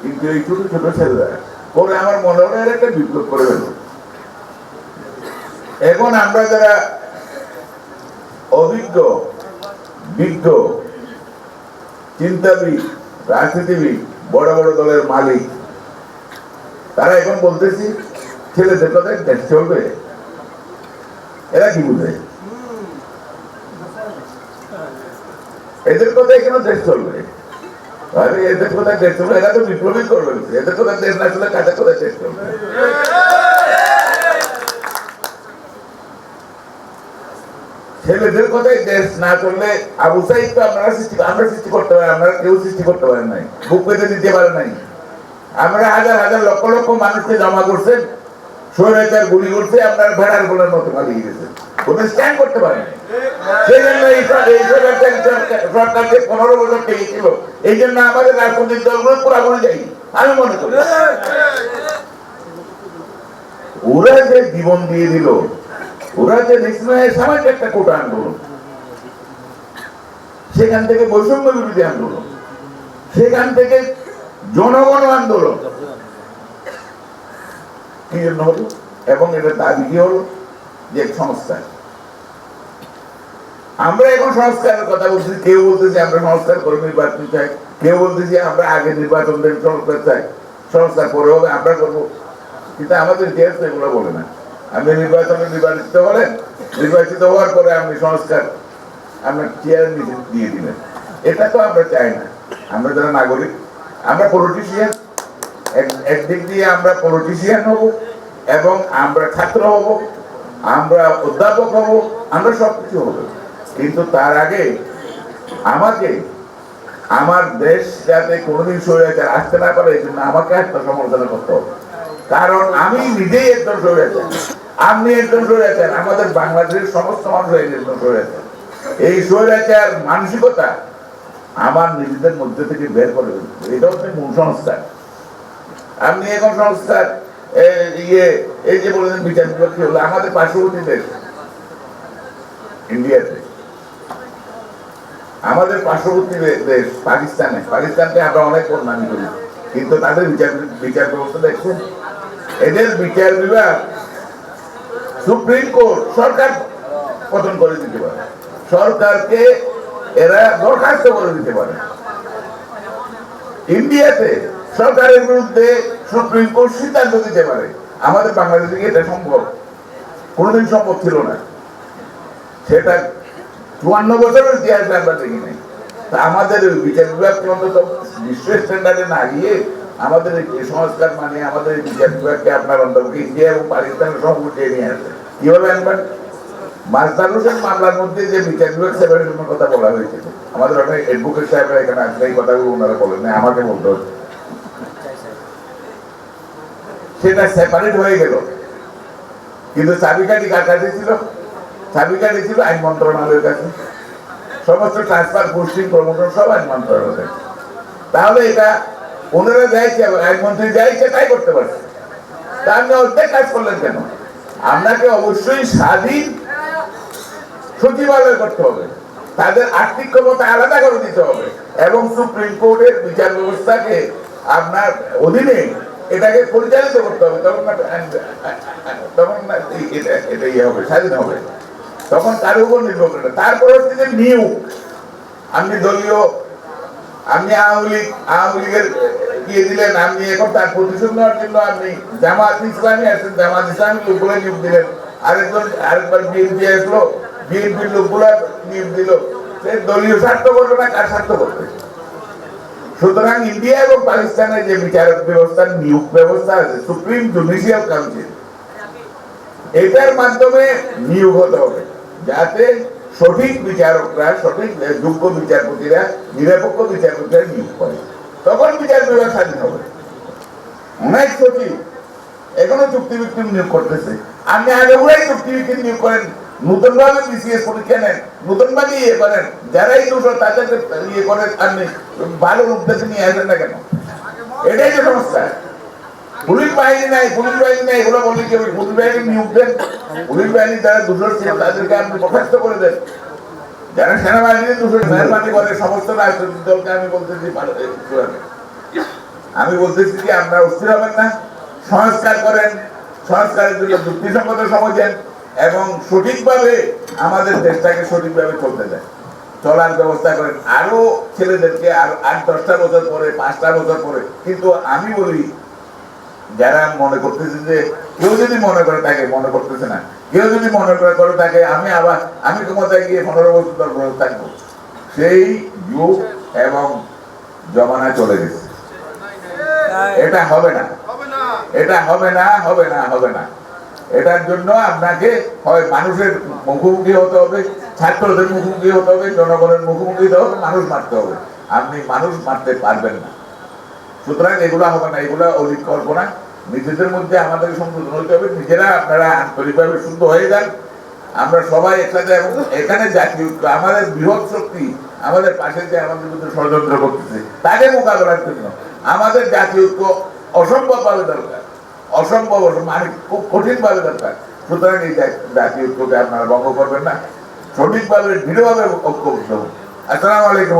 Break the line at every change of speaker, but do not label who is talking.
কিন্তু এই ছোট ছোট ছেলেরা, পরে আমার মনে হয় একটা বিপ্লব করে এখন আমরা যারা অভিজ্ঞ, বিজ্ঞ, চিন্তাবিদ, রাজনীতিবিদ, বড় বড় দলের মালিক, তারা এখন বলতেছি, ছেলেদের দেশ চলবে এরা কি বুঝে? এদের কথায় কেন দেশ চলবে? আরে, এদের কোথায় দেশ চলবে, এরা তো বিপ্লবী করবে। এদের কোথায় দেশ না চলে কাদের কোথায় দেশ চলবে? ছেলেদের কথাই দেশ না চললে আবু সাইদ তো আপনারা সৃষ্টি আমরা সৃষ্টি করতে পারি, আমরা কেউ সৃষ্টি করতে পারেন নাই। বুক পেতে দিতে পারেন নাই। আমরা হাজার হাজার লক্ষ লক্ষ মানুষকে জমা করছেন গুলি করছে আপনার ভেড়ার মতো পালিয়ে গেছে কোনো স্ট্যান্ড করতে ওরা যে জীবন দিয়ে দিল, ওরা যে সামাজিক একটা কোটা আন্দোলন, সেখান থেকে বৈষম্য বিরোধী আন্দোলন, সেখান থেকে জনগণ আন্দোলন কি এবং এটা দাবি কি হলো যে সংস্কার। আমরা এখন সংস্কারের কথা বলছি, কেউ বলতেছে আমরা সংস্কার করে নির্বাচন চাই, কেউ বলতেছে আমরা আগে নির্বাচন দেন সংস্কার চাই, সংস্কার পরে হবে, আমরা করব। কিন্তু আমাদের ইতিহাস এগুলো বলে না। আপনি নির্বাচনে নির্বাচিত হলেন, নির্বাচিত হওয়ার পরে আপনি সংস্কার, আপনার চেয়ার নিচে দিয়ে দিলেন। এটা তো আমরা চাই না। আমরা যারা নাগরিক, আমরা পলিটিশিয়ান একদিক দিয়ে আমরা পলিটিশিয়ান হব এবং আমরা ছাত্র হব, আমরা অধ্যাপক হব, আমরা সব কিছু হব। কিন্তু তার আগে আমাকে, আমার দেশ যাতে কোনোদিন স্বৈরাচার আসতে না পারে এই জন্য আমাকে আত্মসমর্থন করতে হবে। কারণ আমি নিজেই একজন স্বৈরাচার। আপনি একজন স্বৈরাচার, আমাদের বাংলাদেশের সমস্ত মানুষ একজন স্বৈরাচার। এই স্বৈরাচার মানসিকতা আমার নিজেদের মধ্যে থেকে বের করে এটা হচ্ছে মূল সংস্কার। আপনি এখন সংস্কার এ, ইয়ে এই যে বলেছেন বিচার বিপক্ষে হলো? আমাদের পার্শ্ববর্তী দেশ ইন্ডিয়াতে। আমাদের পার্শ্ববর্তী দেশ পাকিস্তানে। পাকিস্তানকে আমরা অনেক করি। কিন্তু তাদের বিচার বিচার ব্যবস্থা দেখছেন? এদের বিচার বিভাগ সুপ্রিম কোর্ট সরকার পতন করে দিতে পারে। সরকারকে এরা দরখাস্ত করে দিতে পারে। ইন্ডিয়াতে সরকারের বিরুদ্ধে সুপ্রিম কোর্ট সিদ্ধান্ত দিতে পারে। আমাদের বাংলাদেশে এটা সম্ভব? কোনোদিন সম্ভব ছিল না। সেটা চুয়ান্ন বছরের ইতিহাসে আমরা দেখি নাই। তা আমাদের বিচার বিভাগ অন্তত বিশ্ব স্ট্যান্ডার্ডে না গিয়ে আমাদের এই সংস্কার মানে আমাদের বিচার বিভাগকে আপনার অন্তর্ভুক্ত ইন্ডিয়া এবং পাকিস্তানের সব উঠিয়ে নিয়ে আসে। কীভাবে আনবেন মাসদার হোসেন মামলার মধ্যে যে বিচার বিভাগ সেপারেশনের কথা বলা হয়েছিল। আমাদের অনেক অ্যাডভোকেট সাহেবরা এখানে আসলে এই কথাগুলো ওনারা বলেন আমাকে বলতে হচ্ছে। সেটা সেপারেট হয়ে গেল। কিন্তু চাবিকাঠি কার কাছে ছিল চাবিকাঠি ছিল আইন মন্ত্রণালয়ের কাছে। সমস্ত ট্রান্সফার পোস্টিং প্রমোশন সব আইন মন্ত্রণালয়ের তাহলে এটা ওনারা যাইছে আইনমন্ত্রী যাইছে, তাই করতে পারছে। তা আপনি কাজ করলেন কেন? আপনাকে অবশ্যই স্বাধীন সচিবালয় করতে হবে। তাদের আর্থিক ক্ষমতা আলাদা করে দিতে হবে। এবং সুপ্রিম কোর্টের বিচার ব্যবস্থাকে আপনার অধীনে এটাকে পরিচালিত করতে হবে, তখন তখন এটা ইয়ে হবে, স্বাধীন হবে। তখন তার উপর নির্ভর করে না। তারপর হচ্ছে যে নিয়োগ আপনি দলীয়, আপনি আওয়ামী লীগ, আওয়ামী লীগের দিয়ে দিলেন, আপনি এখন তার প্রতিশোধ নেওয়ার জন্য আপনি জামাত ইসলামী আসছেন জামাত ইসলামী লোকগুলো নিয়োগ দিলেন। আরেকজন, আরেকবার বিএনপি আসলো, বিএনপির লোকগুলো নিয়োগ দিল। সে দলীয় স্বার্থ করবে না কার স্বার্থ করবে সুতরাং ইন্ডিয়া এবং পাকিস্তানের যে বিচারক ব্যবস্থার নিয়োগ ব্যবস্থা আছে, সুপ্রিম জুডিশিয়াল কাউন্সিল, এটার মাধ্যমে নিয়োগ হতে হবে, যাতে সঠিক বিচারকরা, সঠিক যোগ্য বিচারপতিরা, নিরপেক্ষ বিচারপতিরা নিয়োগ করে। তখন বিচার বিভাগ স্বাধীন হবে। অনেক সচিব এখনও চুক্তি ভিত্তিক নিয়োগ করতেছে। আপনি আগে উড়াই চুক্তি ভিত্তিক নিয়োগ করেন। নতুন ভাবে বিসিএস পরীক্ষা নেন নতুন ভাবে ইয়ে করেন দুশো তাদেরকে ইয়ে করেন ভালো উদ্দেশ্যে নিয়ে আসেন না কেন? এটাই তো সমস্যা। পুলিশ বাহিনী নাই, পুলিশ বাহিনী নাই, এগুলো পুলিশ বাহিনী নিয়োগ দেন, পুলিশ বাহিনী যারা দুশোর ছিল তাদেরকে আপনি করে দেন। যারা মেহরবানি করে, সমস্ত রাজনৈতিক দলকে আমি বলতেছি। আমি বলতেছি কি, আপনারা অস্থির হবেন না। সংস্কার করেন, সংস্কারের জন্য যুক্তিসঙ্গত সময় দেন। এবং সঠিকভাবে আমাদের দেশটাকে সঠিকভাবে চলতে দেন চলার ব্যবস্থা করেন। আরও ছেলেদেরকে আর আট দশটা বছর পরে পাঁচটা বছর পরে কিন্তু আমি বলি যারা মনে করতেছে যে কেউ যদি মনে করে থাকে মনে করতেছে না। কেউ যদি মনে করে করে থাকে আমি আবার আমি ক্ষমতায় গিয়ে পনেরো বছর দশ বছর থাকব? সেই যুগ এবং জমানা চলে গেছে। এটা হবে না। এটা হবে না হবে না হবে না। এটার জন্য আপনাকে হয় মানুষের মুখোমুখি হতে হবে, ছাত্রদের মুখোমুখি হতে হবে, জনগণের মুখোমুখি হতে হবে, মানুষ মারতে হবে। আপনি মানুষ মারতে পারবেন না। সুতরাং এগুলো হবে না, এগুলো অলিক কল্পনা নিজেদের মধ্যে আমাদের সংশোধন হতে হবে, নিজেরা আপনারা আন্তরিকভাবে শুদ্ধ হয়ে যান। আমরা সবাই একসাথে এবং এখানে জাতীয় আমাদের বৃহৎ শক্তি আমাদের পাশে যে আমাদের মধ্যে ষড়যন্ত্র করতেছে তাকে মোকাবেলার জন্য আমাদের জাতীয় ঐক্য অসম্ভব ভাবে দরকার। অসম্ভব মানে খুব কঠিন ভাবে দরকার। সুতরাং এই জাতীয় ঐক্যকে আপনারা ভঙ্গ করবেন না। সঠিকভাবে, দৃঢ়ভাবে হন। আসসালামু আলাইকুম